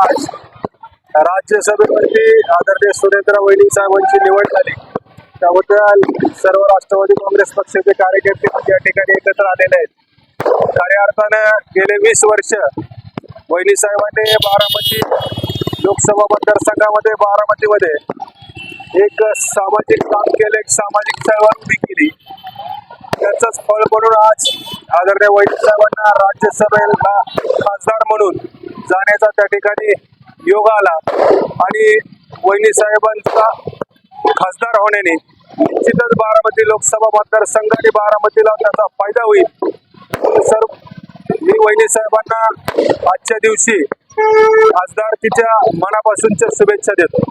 आज राज्यसभेवरती आदरणीय सुरेंद्र वैली साहेबांची निवड झाली. त्याबद्दल सर्व राष्ट्रवादी काँग्रेस पक्षाचे कार्यकर्ते या ठिकाणी एकत्र आलेले आहेत. खऱ्या अर्थानं गेले वीस वर्ष वैली साहेबांनी बारामती लोकसभा मतदारसंघामध्ये बारामतीमध्ये एक सामाजिक काम केलं एक सामाजिक चळवळ उभी केली. त्याचंच फळ म्हणून आज आदरणीय वैद्य साहेबांना राज्यसभेला खासदार म्हणून जाण्याचा त्या ठिकाणी योग आला. आणि वहिनी साहेबांचा खासदार होण्याने निश्चितच बारामती लोकसभा मतदारसंघ आणि बारामतीला त्याचा फायदा होईल. सर मी वहिनी साहेबांना आजच्या दिवशी खासदारकीच्या मनापासूनच्या शुभेच्छा देतो.